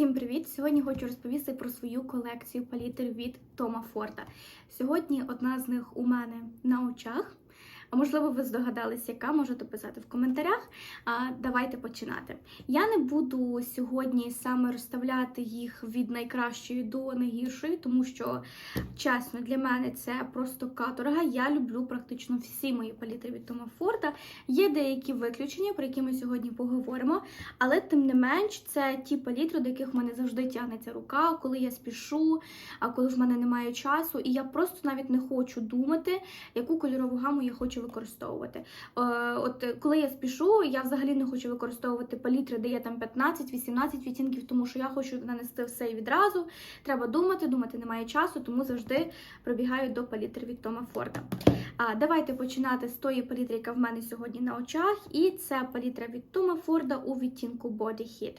Всім привіт! Сьогодні хочу розповісти про свою колекцію палітр від Тома Форда. Сьогодні одна з них у мене на очах. А можливо, ви здогадалися, яка можете писати в коментарях. А давайте починати. Я не буду сьогодні саме розставляти їх від найкращої до найгіршої, тому що чесно, для мене це просто каторга. Я люблю практично всі мої палітри від Тома Форда. Є деякі виключення, про які ми сьогодні поговоримо. Але тим не менш, це ті палітри, до яких в мене завжди тягнеться рука, коли я спішу, а коли в мене немає часу, і я просто навіть не хочу думати, яку кольорову гаму я хочу використовувати. Е, От коли я спішу, я взагалі не хочу використовувати палітри, де є там 15-18 відтінків, тому що я хочу нанести все відразу. Треба думати, думати немає часу, тому завжди пробігаю до палітри від Тома Форда. А давайте починати з тої палітри, яка в мене сьогодні на очах, і це палітра від Тома Форда у відтінку Body Heat.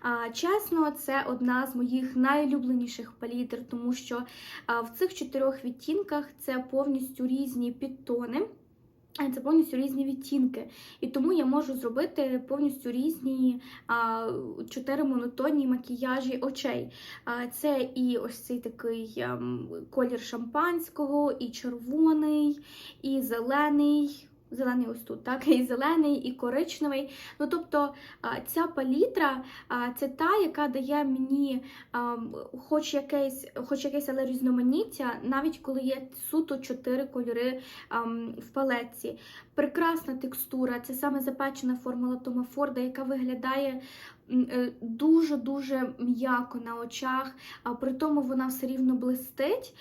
А, Чесно, це одна з моїх найулюбленіших палітр, тому що а, в цих чотирьох відтінках це повністю різні підтони. Це повністю різні відтінки, і тому я можу зробити повністю різні а, чотири монотонні макіяжі очей. А, Це і ось цей такий ем, колір шампанського, і червоний, і зелений. Зелений ось тут, так, і зелений, і коричневий. Ну, тобто ця палітра це та, яка дає мені хоч якесь, хоч якесь але різноманіття, навіть коли є суто чотири кольори в палетці. Прекрасна текстура, це саме запечена формула Тома Форда, яка виглядає дуже-дуже м'яко на очах, а при тому вона все рівно блистить.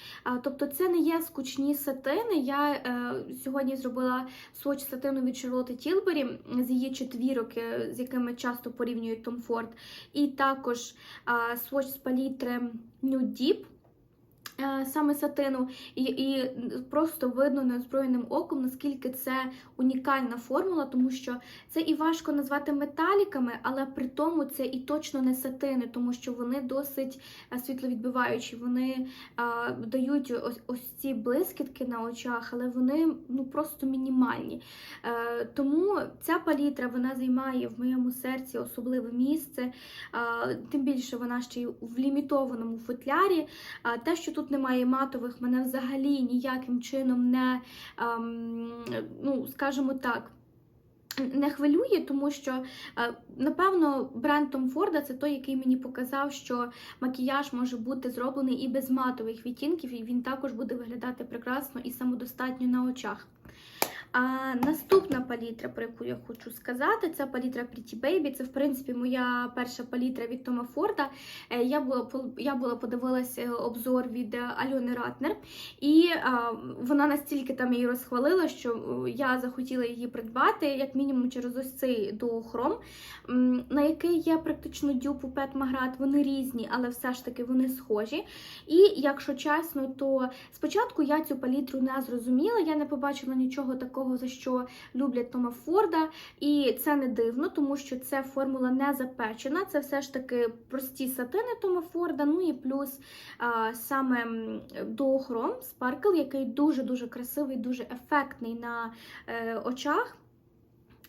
Тобто це не є скучні сатини. Я е, сьогодні зробила своч сатину від Charlotte Tilbury з її четвірок, е, з якими часто порівнюють Tom Ford, і також е, своч з палітри New Deep, е, Саме сатину, і і просто видно неозброєним оком, наскільки це унікальна формула, тому що це і важко назвати металіками, але при тому це і точно не сатини, тому що вони досить е, світловідбиваючі, вони а, дають ось ось ці блискітки на очах, але вони ну просто мінімальні. Е, Тому ця палітра вона займає в моєму серці особливе місце, а, тим більше вона ще й в лімітованому футлярі. А, Те, що тут немає матових, мене взагалі ніяким чином не, ем, ну, скажімо так, не хвилює, тому що, е, напевно, бренд Том Форда це той, який мені показав, що макіяж може бути зроблений і без матових відтінків, і він також буде виглядати прекрасно і самодостатньо на очах. А наступна палітра, про яку я хочу сказати, це палітра Pretty Baby. Це, в принципі, моя перша палітра від Тома Форда. Е, Я була я була подивилася е, обзор від Альони Ратнер, і а, вона настільки там її розхвалила, що я захотіла її придбати, як мінімум, через ось цей дуохром, на який є практично дюб у Пет Маград. Вони різні, але все ж таки вони схожі. І якщо чесно, то спочатку я цю палітру не зрозуміла, я не побачила нічого такого за що люблять Тома Форда. І це не дивно, тому що це формула не запечена. Це все ж таки прості сатини Тома Форда. Ну і плюс а, саме дохром Спаркл, який дуже-дуже красивий, дуже ефектний на е, очах.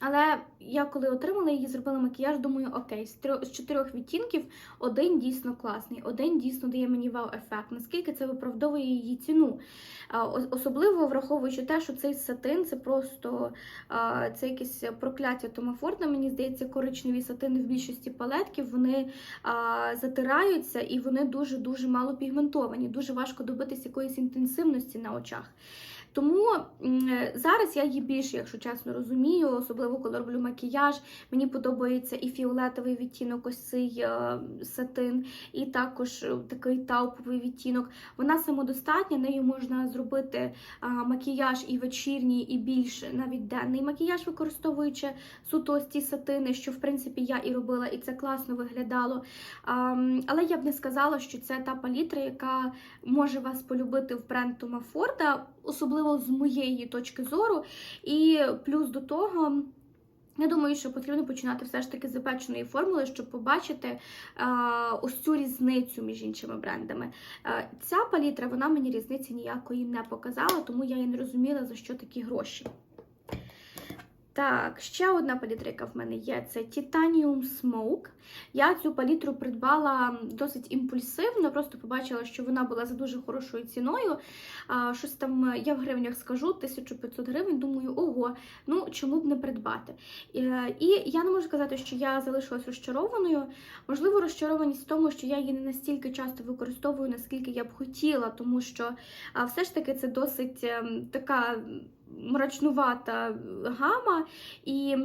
Але я коли отримала її, зробила макіяж, думаю, окей, з чотирьох відтінків один дійсно класний, один дійсно дає мені вау-ефект. Наскільки це виправдовує її ціну? Особливо враховуючи те, що цей сатин це просто це якесь прокляття Тома Форда, Мені здається, коричневі сатини в більшості палетків вони затираються і вони дуже-дуже мало пігментовані. Дуже важко добитися якоїсь інтенсивності на очах. Тому зараз я її більше, якщо чесно, розумію, особливо коли роблю макіяж. Мені подобається і фіолетовий відтінок, ось цей е, сатин, і також такий тауповий відтінок. Вона самодостатня, нею можна зробити е, макіяж і вечірній, і більш навіть денний макіяж, використовуючи суто ось ці сатини, що в принципі я і робила, і це класно виглядало. Але я б не сказала, що це та палітра, яка може вас полюбити в бренд Тома Форда, особливо з моєї точки зору. І плюс до того. Я думаю, що потрібно починати все ж таки з запеченої формули, щоб побачити а, ось цю різницю між іншими брендами. А, ця палітра вона мені різниці ніякої не показала, тому я і не розуміла, за що такі гроші. Так, ще одна палітра, яка в мене є, це Titanium Smoke. Я цю палітру придбала досить імпульсивно, просто побачила, що вона була за дуже хорошою ціною. А, щось там я в гривнях скажу, 1500 гривень. Думаю, ого, ну чому б не придбати. І, і я не можу сказати, що я залишилась розчарованою. Можливо, розчарованість в тому, що я її не настільки часто використовую, наскільки я б хотіла, тому що все ж таки це досить ем, така мрачнувата гама. І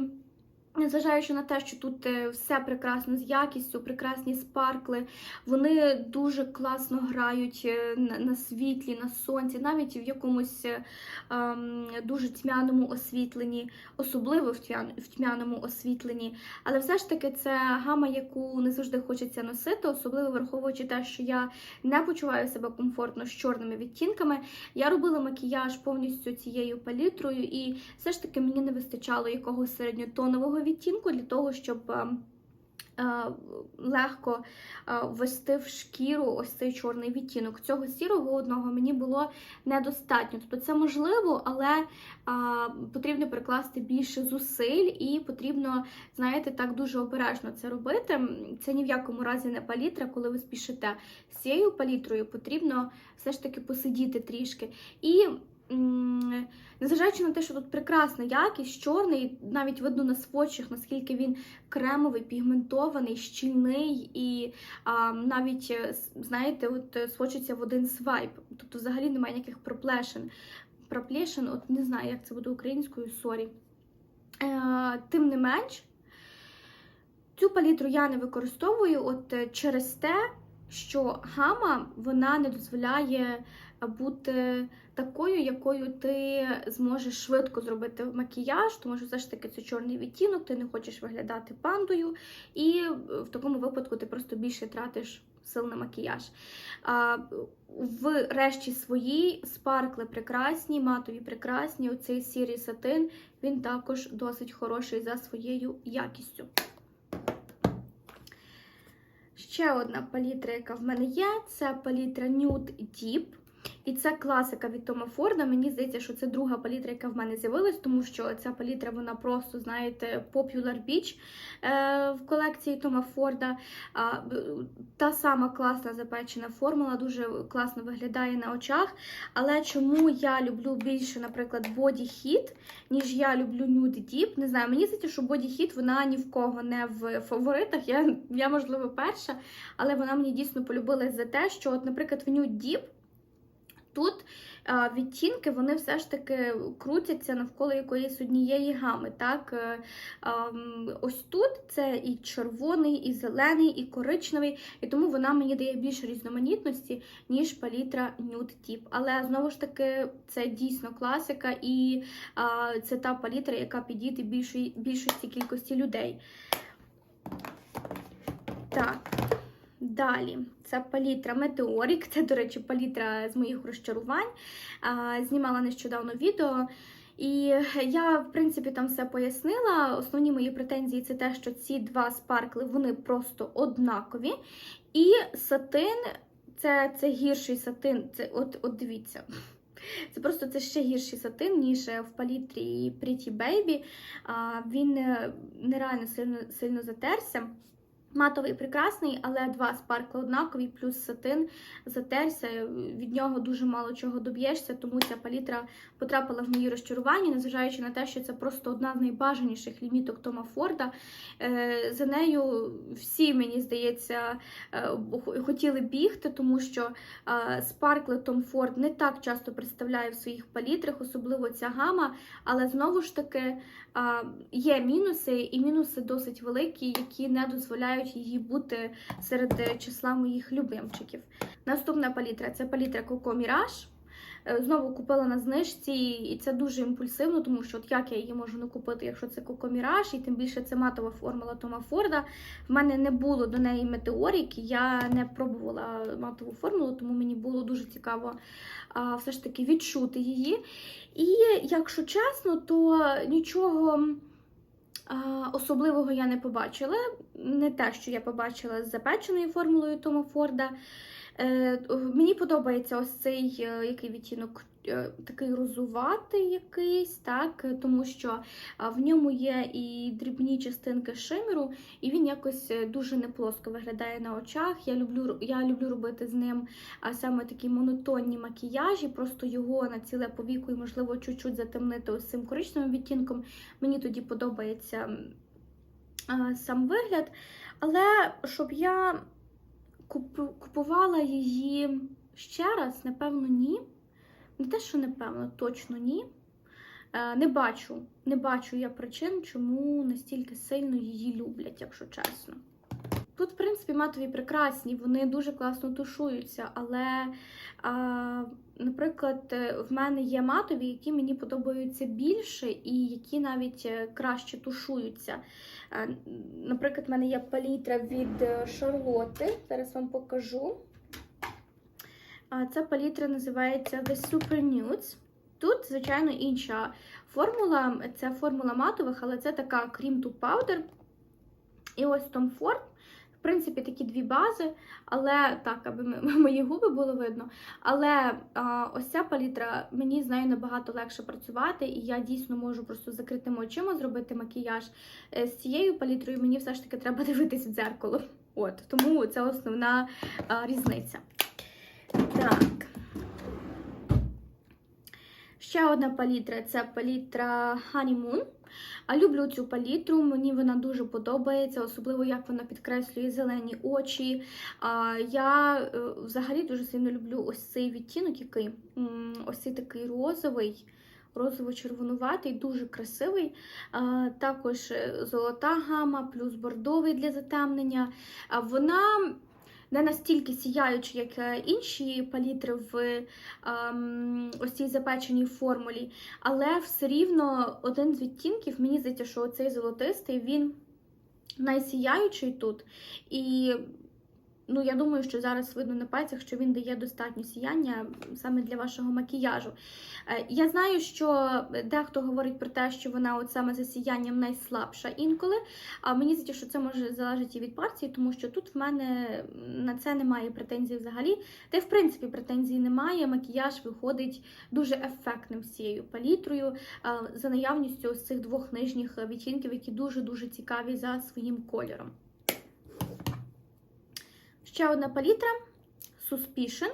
незважаючи на те, що тут е, все прекрасно з якістю, прекрасні спаркли, вони дуже класно грають е, на, світлі, на сонці, навіть в якомусь е, ем, дуже тьмяному освітленні, особливо в, тьмян, в тьмяному освітленні. Але все ж таки це гама, яку не завжди хочеться носити, особливо враховуючи те, що я не почуваю себе комфортно з чорними відтінками. Я робила макіяж повністю цією палітрою, і все ж таки мені не вистачало якогось середньотонового відтінку для того, щоб. е, е, Легко е, ввести в шкіру ось цей чорний відтінок. Цього сірого одного мені було недостатньо. Тобто це можливо, але потрібно прикласти більше зусиль, і потрібно, знаєте, так дуже обережно це робити. Це ні в якому разі не палітра, коли ви спішите з цією палітрою, потрібно все ж таки посидіти трішки. І незважаючи на те, що тут прекрасна якість, чорний, навіть видно на сводчах, наскільки він кремовий, пігментований, щільний і а, навіть, е, знаєте, от е, свочиться в один свайп. Тобто взагалі немає ніяких проплешин. Проплешин, от не знаю, як це буде українською, сорі. Е, тим не менш, цю палітру я не використовую от е, через те, що гама вона не дозволяє бути такою, якою ти зможеш швидко зробити макіяж, тому що все ж таки це чорний відтінок, ти не хочеш виглядати пандою, і в такому випадку ти просто більше тратиш сил на макіяж. А, в решті своїй спаркли прекрасні, матові прекрасні. Оцей сірий сатин він також досить хороший за своєю якістю. Ще одна палітра, яка в мене є, це палітра Nude Deep. І це класика від Тома Форда. Мені здається, що це друга палітра, яка в мене з'явилась, тому що ця палітра, вона просто, знаєте, Popular Beach е, в колекції Тома Форда. А, та сама класна запечена формула, дуже класно виглядає на очах. Але чому я люблю більше, наприклад, Body Heat, ніж я люблю Nude Deep, не знаю, мені здається, що Body Heat, вона ні в кого не в фаворитах. Я, я можливо, перша, але вона мені дійсно полюбилась за те, що, от, наприклад, в Nude Deep Тут відтінки вони все ж таки крутяться навколо якоїсь однієї гами. Так? Е, ось тут це і червоний, і зелений, і коричневий, і тому вона мені дає більше різноманітності, ніж палітра Nude Tip. Але знову ж таки, це дійсно класика, і це та палітра, яка підійде більшості кількості людей. Так. Далі, це палітра Метеорік, це, до речі, палітра з моїх розчарувань. Знімала нещодавно відео. І я, в принципі, там все пояснила. Основні мої претензії це те, що ці два спаркли вони просто однакові. І сатин це це гірший сатин. Це, От от дивіться. Це просто це ще гірший сатин, ніж в палітрі Pretty Baby. Він нереально сильно, сильно затерся. Матовий прекрасний, але два спаркли однакові, плюс сатин затерся. Від нього дуже мало чого доб'єшся, тому ця палітра потрапила в мої розчарування, незважаючи на те, що це просто одна з найбажаніших ліміток Тома Форда. Е, за нею всі, мені здається, е, хотіли бігти, тому що е, спаркли Том Форд не так часто представляє в своїх палітрах, особливо ця гама. Але знову ж таки є мінуси, і мінуси досить великі, які не дозволяють її бути серед числа моїх любимчиків. Наступна палітра це палітра Coco Mirage. Е, знову купила на знижці, і це дуже імпульсивно, тому що от як я її можу не купити, якщо це Mirage, і тим більше це матова формула Тома Форда. В мене не було до неї метеоріки, я не пробувала матову формулу, тому мені було дуже цікаво а, все ж таки відчути її. І якщо чесно, то нічого. Особливого я не побачила. Не те, що я побачила з запеченою формулою Тома Форда. Е, мені подобається ось цей е, який відтінок такий розуватий якийсь, так, тому що в ньому є і дрібні частинки шимеру, і він якось е, дуже неплоско виглядає на очах. Я люблю, я люблю робити з ним саме такі монотонні макіяжі, просто його на ціле повіку і, можливо, чуть-чуть затемнити ось цим коричневим відтінком. Мені тоді подобається сам вигляд. Але щоб я купувала її ще раз, напевно, ні. Не те, що напевно, точно ні. Е, Не бачу, не бачу я причин, чому настільки сильно її люблять, якщо чесно. Тут, в принципі, матові прекрасні, вони дуже класно тушуються, але, а, наприклад, е, в мене є матові, які мені подобаються більше і які навіть е, краще тушуються. Наприклад, в мене є палітра від Шарлотти. Зараз вам покажу. Ця палітра називається The Super Nudes. Тут, звичайно, інша формула. Це формула матових, але це така cream to powder. І ось Tom Ford. В принципі, такі дві бази, але так, аби мої губи було видно. Але а, ось ця палітра, мені з нею набагато легше працювати, і я дійсно можу просто закритими очима зробити макіяж. Е, З цією палітрою мені все ж таки треба дивитись в дзеркало. От, тому це основна а, різниця. Так. Ще одна палітра це палітра Honeymoon. А люблю цю палітру, мені вона дуже подобається, особливо як вона підкреслює зелені очі. Я е, взагалі дуже сильно люблю ось цей відтінок, який ось цей такий розовий. Розово-червонуватий, дуже красивий. Також е, золота гама, плюс бордовий для затемнення. Вона не настільки сіяючі, як е, інші палітри в ем, ось цій запеченій формулі, але все рівно один з відтінків, мені здається, що цей золотистий, він найсіяючий тут. І ну, я думаю, що зараз видно на пальцях, що він дає достатньо сіяння саме для вашого макіяжу. Е, Я знаю, що дехто говорить про те, що вона от саме за сіянням найслабша інколи. А мені здається, що це може залежати і від партії, тому що тут в мене на це немає претензій взагалі. Та й в принципі претензій немає. Макіяж виходить дуже ефектним з цією палітрою, е, за наявністю ось цих двох нижніх відтінків, які дуже-дуже цікаві за своїм кольором. Ще одна палітра Suspicion.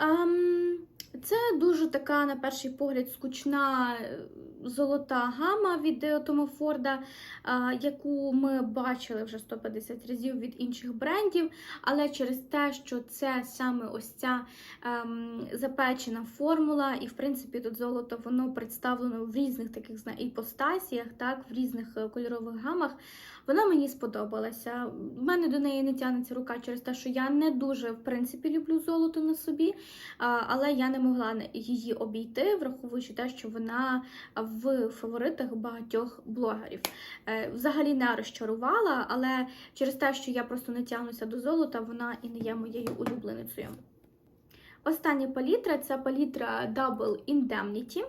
Ем, Це дуже така, на перший погляд, скучна е, золота гама від е, Тома Форда, е, яку ми бачили вже 150 разів від інших брендів. Але через те, що це саме ось ця ем, запечена формула, і в принципі тут золото воно представлено в різних таких іпостасіях, так, в різних кольорових гамах. Вона мені сподобалася. В мене до неї не тягнеться рука через те, що я не дуже в принципі люблю золото на собі, але я не могла її обійти, враховуючи те, що вона в фаворитах багатьох блогерів. Е, Взагалі не розчарувала, але через те, що я просто не тягнуся до золота, вона і не є моєю улюбленицею. Остання палітра це палітра Double Indemnity.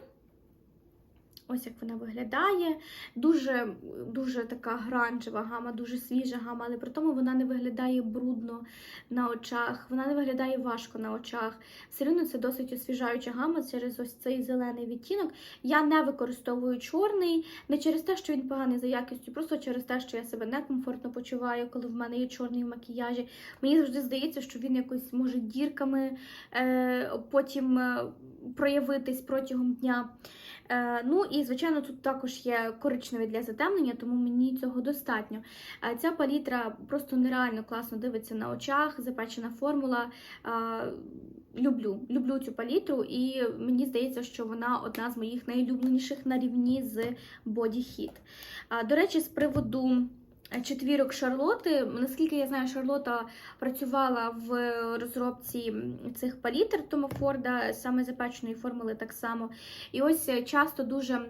Ось як вона виглядає. Дуже, дуже така гранжева гама, дуже свіжа гама, але при тому вона не виглядає брудно на очах, вона не виглядає важко на очах. Все одно це досить освіжаюча гама через ось цей зелений відтінок. Я не використовую чорний, не через те, що він поганий за якістю, просто через те, що я себе некомфортно почуваю, коли в мене є чорний в макіяжі. Мені завжди здається, що він якось може дірками е, потім е, проявитись протягом дня. Е, ну і, звичайно, тут також є коричневий для затемнення, тому мені цього достатньо. Е, ця палітра просто нереально класно дивиться на очах, запечена формула. Е, люблю, люблю цю палітру, і мені здається, що вона одна з моїх найулюбленіших на рівні з Body Hit. До речі, з приводу. Четвірок Шарлоти. Наскільки я знаю, Шарлота працювала в розробці цих палітр Тома Форда, саме запеченої формули так само. І ось е, часто дуже.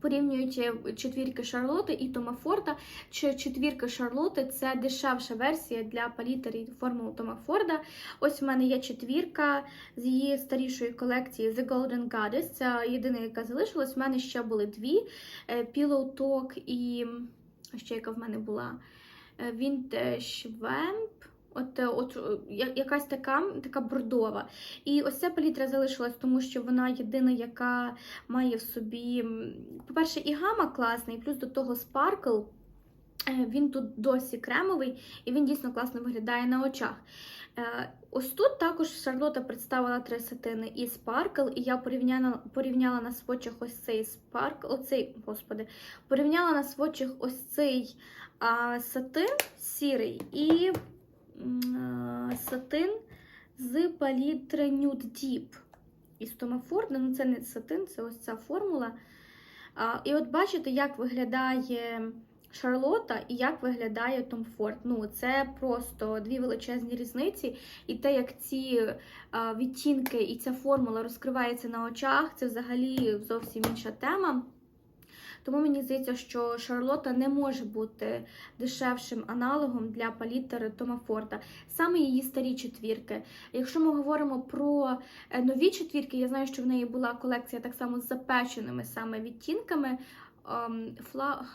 Порівнюючи четвірки Шарлоти і Тома Форда, чи четвірка Шарлоти це дешевша версія для палітр і формул Тома Форда. Ось в мене є четвірка з її старішої колекції The Golden Goddess. Це єдина, яка залишилась. У мене ще були дві: е, Pillow Talk і ще яка в мене була е, Vintage Vamp. От, е, от е, якась така, така бордова. І ось ця палітра залишилась, тому що вона єдина, яка має в собі, по-перше, і гама класна, і плюс до того спаркл. Е, Він тут досі кремовий і він дійсно класно виглядає на очах. Е, Ось тут також Шарлота представила три сатини і спаркл, і я порівняла, порівняла на свочах ось цей спаркл, оцей, господи, порівняла на свочах ось цей а, сатин сірий і а, сатин з палітри Nude Deep із Тома Форда. Ну, це не сатин, це ось ця формула. А, і от бачите, як виглядає Шарлота і як виглядає Том Форд. Ну, це просто дві величезні різниці. І те, як ці відтінки і ця формула розкривається на очах, це взагалі зовсім інша тема. Тому мені здається, що Шарлота не може бути дешевшим аналогом для палітри Тома Форда. Саме її старі четвірки. Якщо ми говоримо про е, нові четвірки, я знаю, що в неї була колекція так само з запеченими саме відтінками. ем,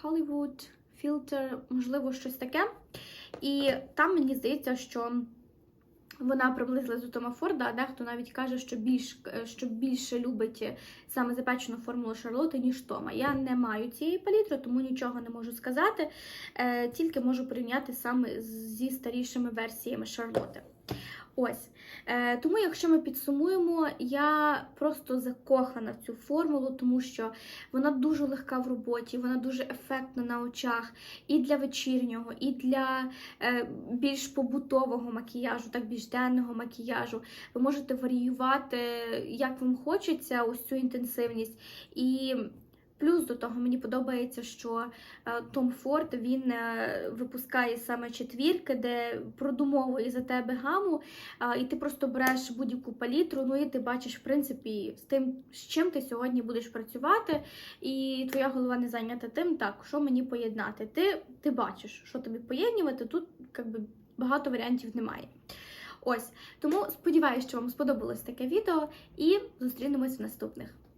Hollywood Filter, можливо, щось таке. І там мені здається, що вона приблизилась до Тома Форда, а дехто навіть каже, що більш що більше любить саме запечену формулу Шарлоти, ніж Тома. Я не маю цієї палітри, тому нічого не можу сказати. Е, тільки можу порівняти саме зі старішими версіями Шарлоти. Ось. Е, тому, якщо ми підсумуємо, я просто закохана в цю формулу, тому що вона дуже легка в роботі, вона дуже ефектна на очах і для вечірнього, і для е, більш побутового макіяжу, так більш денного макіяжу. Ви можете варіювати, як вам хочеться, ось цю інтенсивність. І Плюс до того мені подобається, що е, Том Форд він е, випускає саме четвірки, де продумовує за тебе гаму, і ти просто береш будь-яку палітру, ну і ти бачиш, в принципі, з тим, з чим ти сьогодні будеш працювати, і твоя голова не зайнята тим, так, що мені поєднати. Ти, ти бачиш, що тобі поєднувати, тут якби, багато варіантів немає. Ось, тому сподіваюся, що вам сподобалось таке відео, і зустрінемось в наступних.